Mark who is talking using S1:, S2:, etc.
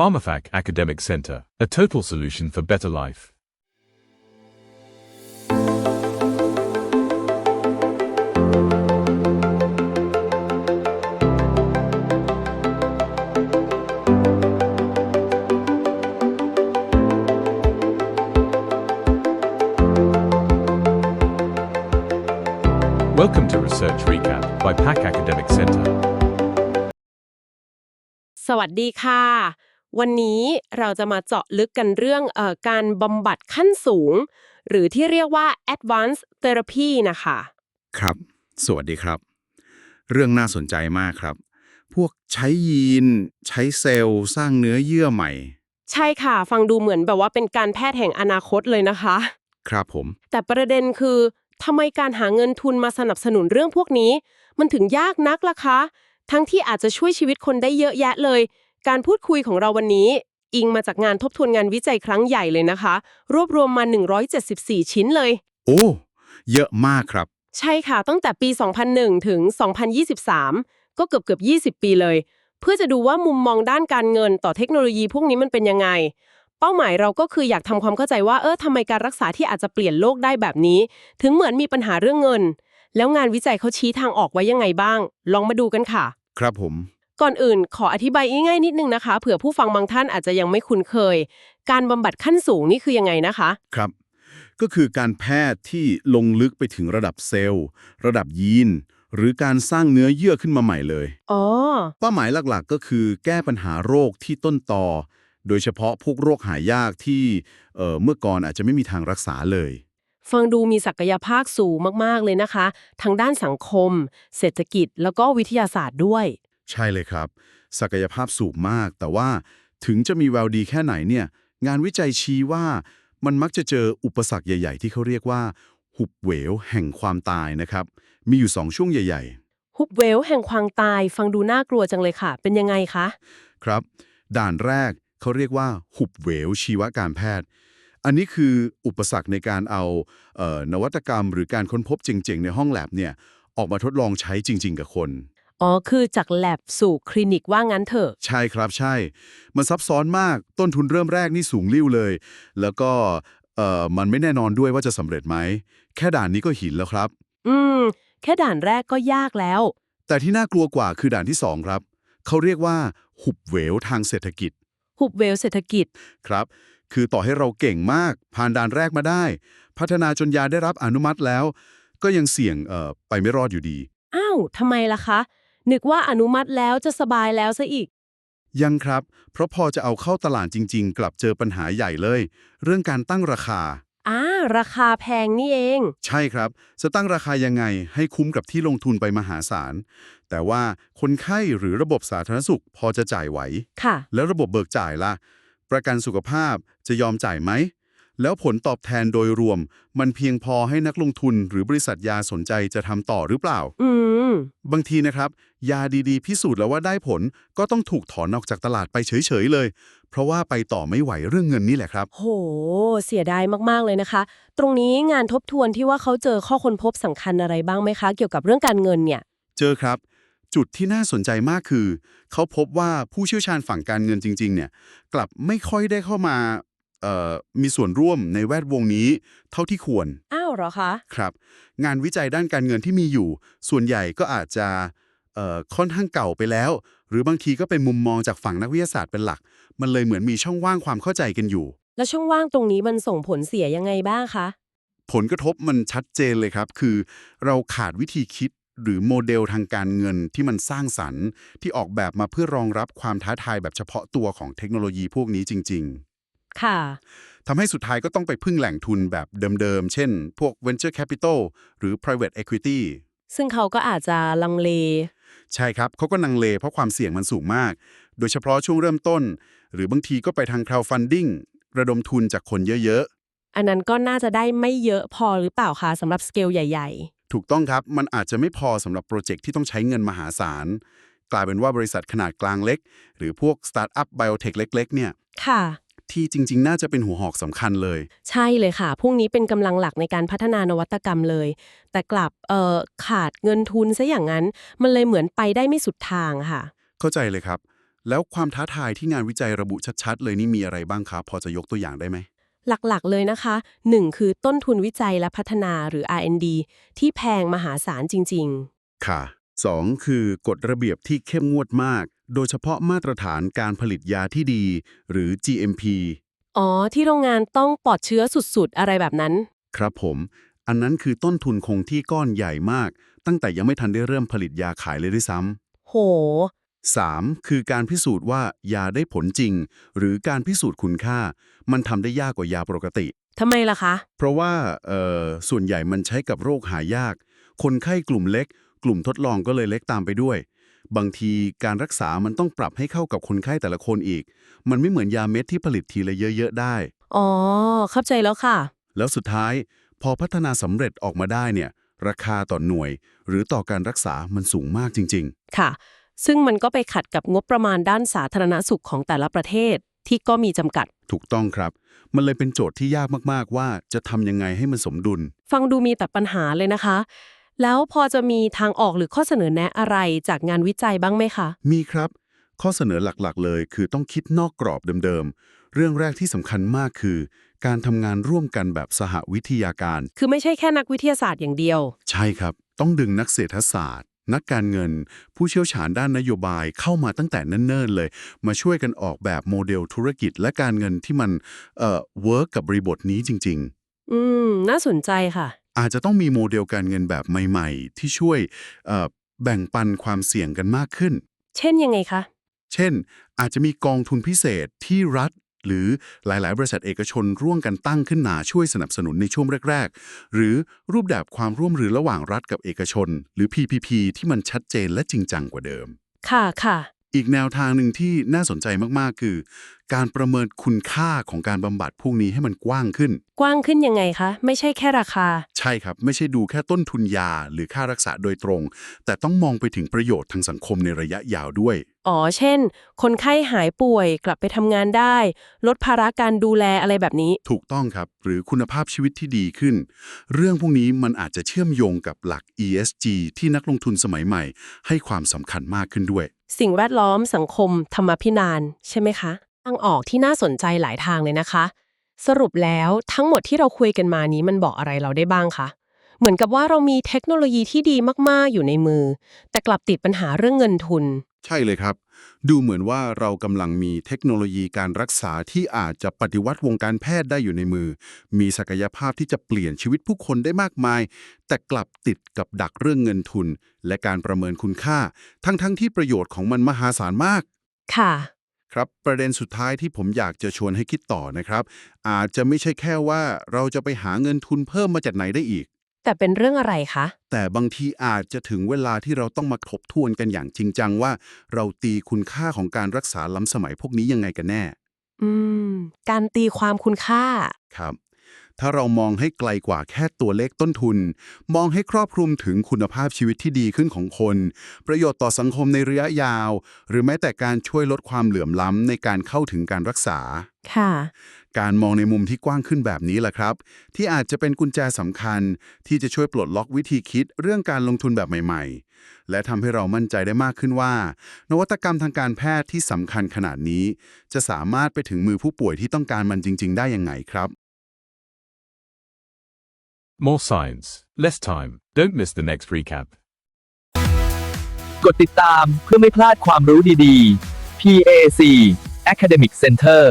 S1: PharmaFac Academic Center, a total solution for better life. Welcome to Research Recap by PAC Academic Center.
S2: สวัสดีค่ะ วันนี้เราจะมาเจาะลึกกันเรื่องเออการบำบัดขั้นสูง หรือที่เรียกว่า advanced therapy นะคะ
S3: ครับ สวัสดีครับ เรื่องน่าสนใจมากครับ พวกใช้ยีน ใช้เซลล์สร้างเนื้อเยื่อใหม่
S2: ใช่ค่ะ ฟังดูเหมือนแบบว่าเป็นการแพทย์แห่งอนาคตเลยนะคะ
S3: ครับผม
S2: แต่ประเด็นคือทำไมการหาเงินทุนมาสนับสนุนเรื่องพวกนี้ มันถึงยากนักล่ะคะ ทั้งที่อาจจะช่วยชีวิตคนได้เยอะแยะเลย การพูดคุยของเราวันนี้ อิงมาจากงานทบทวนงานวิจัยครั้งใหญ่เลยนะคะ รวบรวมมา 174 ชิ้นเลย
S3: โอ้ เยอะมากครับ
S2: ใช่ค่ะ ตั้งแต่ปี 2001 ถึง 2023 ก็เกือบเกือบ20 ปีเลย เพื่อจะดูว่ามุมมองด้านการเงินต่อเทคโนโลยีพวกนี้มันเป็นยังไง เป้าหมายเราก็คืออยากทำความเข้าใจว่าเออทำไมการรักษาที่อาจจะเปลี่ยนโลกได้แบบนี้ ถึงเหมือนมีปัญหาเรื่องเงิน แล้วงานวิจัยเขาชี้ทางออกไว้ยังไงบ้าง ลองมาดูกันค่ะ
S3: ครับผม
S2: ก่อนอื่นขออธิบายง่ายๆนิดนึงนะคะ เผื่อผู้ฟังบางท่านอาจจะยังไม่คุ้นเคย การบำบัดขั้นสูงนี่คือยังไงนะคะ
S3: ครับ ก็คือการแพทย์ที่ลงลึกไปถึงระดับเซลล์ ระดับยีน หรือการสร้างเนื้อเยื่อขึ้นมาใหม่เลย
S2: อ๋อ
S3: เป้าหมายหลักๆ ก็คือแก้ปัญหาโรคที่ต้นตอ โดยเฉพาะพวกโรคหายากที่เอ่อเมื่อก่อนอาจจะไม่มีทางรักษาเลย
S2: ฟังดูมีศักยภาพสูงมากๆเลยนะคะทั้งด้านสังคม เศรษฐกิจแล้วก็วิทยาศาสตร์ด้วย
S3: ใช่เลยครับ ศักยภาพสูงมาก แต่ว่าถึงจะมีแววดีแค่ไหนเนี่ย งานวิจัยชี้ว่ามันมักจะเจออุปสรรคใหญ่ ๆ ที่เขาเรียกว่า หุบเหวแห่งความตายนะครับ มีอยู่2ช่วงใหญ่
S2: ฮุบเวลแห่งความตาย ฟังดูน่ากลัวจังเลยค่ะ เป็นยังไงคะ
S3: ๆครับ ด่านแรกเขาเรียกว่า หุบเหวชีวการแพทย์ อันนี้คืออุปสรรคในการเอาเออนวัตกรรม หรือการค้นพบเจ๋งๆในห้องแลบเนี่ยออกมาทดลองใช้จริง ๆ กับคน
S2: อ๋อ คือจากแลบสู่คลินิกว่างั้นเถอะ
S3: ใช่ครับใช่ มันซับซ้อนมากต้นทุนเริ่มแรกนี่สูงลิ่วเลย แล้วก็เอ่อมันไม่แน่นอนด้วยว่าจะสำเร็จไหม แค่ด่านนี้ก็หินแล้วครับ
S2: อืม แค่ด่านแรกก็ยากแล้ว
S3: แต่ที่น่ากลัวกว่าคือด่านที่2ครับ เขาเรียกว่า หุบเหวทางเศรษฐกิจ
S2: ฮุบเวลเศรษฐกิจ
S3: ครับ คือต่อให้เราเก่งมาก ผ่านด่านแรกมาได้ พัฒนาจนยาได้รับอนุมัติแล้ว ก็ยังเสี่ยงเอ่อไปไม่รอดอยู่ดี
S2: อ้าวทำไมล่ะคะ นึกว่าอนุมัติแล้วจะสบายแล้วซะอีก
S3: ยังครับ เพราะพอจะเอาเข้าตลาดจริง ๆ กลับเจอปัญหาใหญ่เลย เรื่องการตั้งราคา
S2: อ่า ราคาแพงนี่เอง
S3: ใช่ครับ จะตั้งราคายังไงให้คุ้มกับที่ลงทุนไปมหาศาล แต่ว่าคนไข้หรือระบบสาธารณสุขพอจะจ่ายไหว
S2: ค่ะ
S3: แล้วระบบเบิกจ่ายล่ะ ประกันสุขภาพจะยอมจ่ายไหม แล้วผลตอบแทนโดยรวม มันเพียงพอให้นักลงทุนหรือบริษัทยาสนใจจะทำต่อหรือเปล่า
S2: อืม
S3: บางทีนะครับ ยาดีๆ พิสูจน์แล้วว่าได้ผลก็ต้องถูกถอนออกจากตลาดไปเฉยๆเลย เพราะว่าไปต่อไม่ไหวเรื่องเงินนี่แหละครับ
S2: โห เสียดายมากๆเลยนะคะ ตรงนี้งานทบทวนที่ว่าเขาเจอข้อค้นพบสำคัญอะไรบ้างไหมคะ เกี่ยวกับเรื่องการเงินเนี่ย
S3: เจอครับจุดที่น่าสนใจมากคือ เขาพบว่าผู้เชี่ยวชาญฝั่งการเงินจริง ๆ เนี่ย กลับไม่ค่อยได้เข้ามาเอ่อ มีส่วนร่วมในแวดวงนี้เท่าที่ควร
S2: อ้าวเหรอคะ
S3: ครับ งานวิจัยด้านการเงินที่มีอยู่ ส่วนใหญ่ก็อาจจะเอ่อค่อนข้างเก่าไปแล้ว หรือบางทีก็เป็นมุมมองจากฝั่งนักวิทยาศาสตร์เป็นหลัก มันเลยเหมือนมีช่องว่างความเข้าใจกันอยู่
S2: แล้วช่องว่างตรงนี้มันส่งผลเสียยังไงบ้างคะ
S3: ผลกระทบมันชัดเจนเลยครับ คือเราขาดวิธีคิดหรือโมเดลทางการเงินที่มันสร้างสรรค์ ที่ออกแบบมาเพื่อรองรับความท้าทายแบบเฉพาะตัวของเทคโนโลยีพวกนี้จริง
S2: ค่ะ
S3: ๆทำให้สุดท้ายก็ต้องไปพึ่งแหล่งทุนแบบเดิมๆ เช่น พวก venture capital หรือ private equity
S2: ซึ่งเขาก็อาจจะลังเล
S3: ใช่ครับเขาก็นังเลเพราะความเสี่ยงมันสูงมาก โดยเฉพาะช่วงเริ่มต้น หรือบางทีก็ไปทาง crowdfunding ระดมทุนจากคนเยอะ
S2: อันนั้นก็น่าจะได้ไม่เยอะพอหรือเปล่าคะสำหรับสเกลใหญ่
S3: ๆ ถูกต้องครับมันอาจจะไม่พอสำหรับโปรเจกต์ที่ต้องใช้เงินมหาศาลกลายเป็นว่าบริษัทขนาดกลางเล็ก หรือพวกสตาร์ทอัพไบโอเทคเล็ก ๆ เนี่ย
S2: ๆค่ะ
S3: ที่จริง ๆ น่าจะเป็นหัวหอกสำคัญเลย
S2: ใช่เลยค่ะ พวกนี้เป็นกำลังหลักในการพัฒนานวัตกรรมเลย แต่กลับเอ่อขาดเงินทุนซะอย่างนั้น มันเลยเหมือนไปได้ไม่สุดทางค่ะ
S3: เข้าใจเลยครับ แล้วความท้าทายที่งานวิจัยระบุชัดๆ เลยนี่มีอะไรบ้างครับพอจะยกตัวอย่างได้ไหม
S2: หลักๆ เลยนะคะ 1 คือต้นทุนวิจัยและพัฒนาหรือ R&D ที่แพงมหาศาลจริง
S3: ค่ะ 2 คือกฎระเบียบที่เข้มงวดมาก โดยเฉพาะมาตรฐานการผลิตยาที่ดี หรือ GMP
S2: ๆอ๋อ ที่โรงงานต้องปลอดเชื้อสุดๆ อะไรแบบนั้น
S3: ครับผม อันนั้นคือต้นทุนคงที่ก้อนใหญ่มาก ตั้งแต่ยังไม่ทันได้เริ่มผลิตยาขายเลยด้วยซ้ำ
S2: โห
S3: 3. คือการพิสูจน์ว่ายาได้ผลจริง หรือการพิสูจน์คุณค่า มันทำได้ยากกว่ายาปกติ
S2: ทำไมล่ะคะ
S3: เพราะว่าเอ่อส่วนใหญ่มันใช้กับโรคหายาก คนไข้กลุ่มเล็ก กลุ่มทดลองก็เลยเล็กตามไปด้วย บางทีการรักษามันต้องปรับให้เข้ากับคนไข้แต่ละคนอีก มันไม่เหมือนยาเม็ดที่ผลิตทีละเยอะ ๆ ได้
S2: อ๋อ เข้าใจแล้วค่ะ
S3: แล้วสุดท้าย พอพัฒนาสำเร็จออกมาได้เนี่ย ราคาต่อหน่วย หรือต่อการรักษามันสูงมากจริงๆ
S2: ค่ะ ซึ่งมันก็ไปขัดกับงบประมาณด้านสาธารณสุขของแต่ละประเทศที่ก็มีจำกัด
S3: ถูกต้องครับ มันเลยเป็นโจทย์ที่ยากมากๆว่าจะทำยังไงให้มันสมดุล
S2: ฟังดูมีแต่ปัญหาเลยนะคะ แล้วพอจะมีทางออกหรือข้อเสนอแนะอะไรจากงานวิจัยบ้างไหมคะ
S3: มีครับ ข้อเสนอหลักๆ เลย คือต้องคิดนอกกรอบเดิมๆ เรื่องแรกที่สำคัญมากคือ การทำงานร่วมกันแบบสหวิทยาการ
S2: คือไม่ใช่แค่นักวิทยาศาสตร์อย่างเดียว
S3: ใช่ครับ ต้องดึงนักเศรษฐศาสตร์ นักการเงิน ผู้เชี่ยวชาญด้านนโยบายเข้ามาตั้งแต่เนิ่นๆเลย มาช่วยกันออกแบบโมเดลธุรกิจและการเงินที่มันเอ่อเวิร์กกับบริบทนี้จริง ๆ
S2: อืม น่าสนใจค่ะ
S3: อาจจะต้องมีโมเดลการเงินแบบใหม่ๆ ที่ช่วยเอ่อแบ่งปันความเสี่ยงกันมากขึ้น
S2: เช่นยังไงคะ
S3: เช่น อาจจะมีกองทุนพิเศษที่รัฐ หรือหลายๆ บริษัทเอกชนร่วมกันตั้งขึ้นมาช่วยสนับสนุนในช่วงแรก ๆ หรือรูปแบบความร่วมมือระหว่างรัฐกับเอกชน หรือ PPP ที่มันชัดเจนและจริงจังกว่าเดิม
S2: ค่ะค่ะ
S3: อีกแนวทางหนึ่งที่น่าสนใจมากๆ คือ การประเมินคุณค่าของการบำบัดพวกนี้ให้มันกว้างขึ้น
S2: กว้างขึ้นยังไงคะ ไม่ใช่แค่ราคา
S3: ใช่ครับ ไม่ใช่ดูแค่ต้นทุนยาหรือค่ารักษาโดยตรง แต่ต้องมองไปถึงประโยชน์ทางสังคมในระยะยาวด้วย
S2: อ๋อ เช่น คนไข้หายป่วยกลับไปทำงานได้ ลดภาระการดูแลอะไรแบบนี้
S3: ถูกต้องครับ หรือคุณภาพชีวิตที่ดีขึ้น เรื่องพวกนี้มันอาจจะเชื่อมโยงกับหลัก ESG ที่นักลงทุนสมัยใหม่ ให้ความสำคัญมากขึ้นด้วย
S2: สิ่งแวดล้อมสังคม ธรรมพินาน ใช่ไหมคะทางออกที่น่าสนใจหลายทางเลยนะคะ สรุปแล้วทั้งหมดที่เราคุยกันมานี้มันบอกอะไรเราได้บ้างคะ เหมือนกับว่าเรามีเทคโนโลยีที่ดีมากๆ อยู่ในมือ แต่กลับติดปัญหาเรื่องเงินทุน
S3: ใช่เลยครับ ดูเหมือนว่าเรากำลังมีเทคโนโลยีการรักษาที่อาจจะปฏิวัติวงการแพทย์ได้อยู่ในมือ มีศักยภาพที่จะเปลี่ยนชีวิตผู้คนได้มากมาย แต่กลับติดกับดักเรื่องเงินทุน และการประเมินคุณค่า ทั้งๆที่ประโยชน์ของมันมหาศาลมาก
S2: ค่ะ
S3: ครับ ประเด็นสุดท้ายที่ผมอยากจะชวนให้คิดต่อนะครับ อาจจะไม่ใช่แค่ว่าเราจะไปหาเงินทุนเพิ่มมาจากไหนได้อีก
S2: แต่เป็นเรื่องอะไรคะ
S3: แต่บางทีอาจจะถึงเวลาที่เราต้องมาทบทวนกันอย่างจริงจังว่า เราตีคุณค่าของการรักษาล้ำสมัยพวกนี้ยังไงกันแน่
S2: อืม การตีความคุณค่า
S3: ครับ ถ้าเรามองให้ไกลกว่าแค่ตัวเลขต้นทุน มองให้ครอบคลุมถึงคุณภาพชีวิตที่ดีขึ้นของคน ประโยชน์ต่อสังคมในระยะยาว หรือแม้แต่การช่วยลดความเหลื่อมล้ำในการเข้าถึงการรักษา
S2: ค่ะ
S3: การมองในมุมที่กว้างขึ้นแบบนี้แหละครับ ที่อาจจะเป็นกุญแจสำคัญ ที่จะช่วยปลดล็อกวิธีคิดเรื่องการลงทุนแบบใหม่ ๆ และทำให้เรามั่นใจได้มากขึ้นว่า นวัตกรรมทางการแพทย์ที่สำคัญขนาดนี้ จะสามารถไปถึงมือผู้ป่วยที่ต้องการมันจริง ๆ ได้ยังไงครับ
S1: More science, less time. Don't miss the next recap.
S4: กดติดตามเพื่อไม่พลาดความรู้ดีๆ PAC Academic Center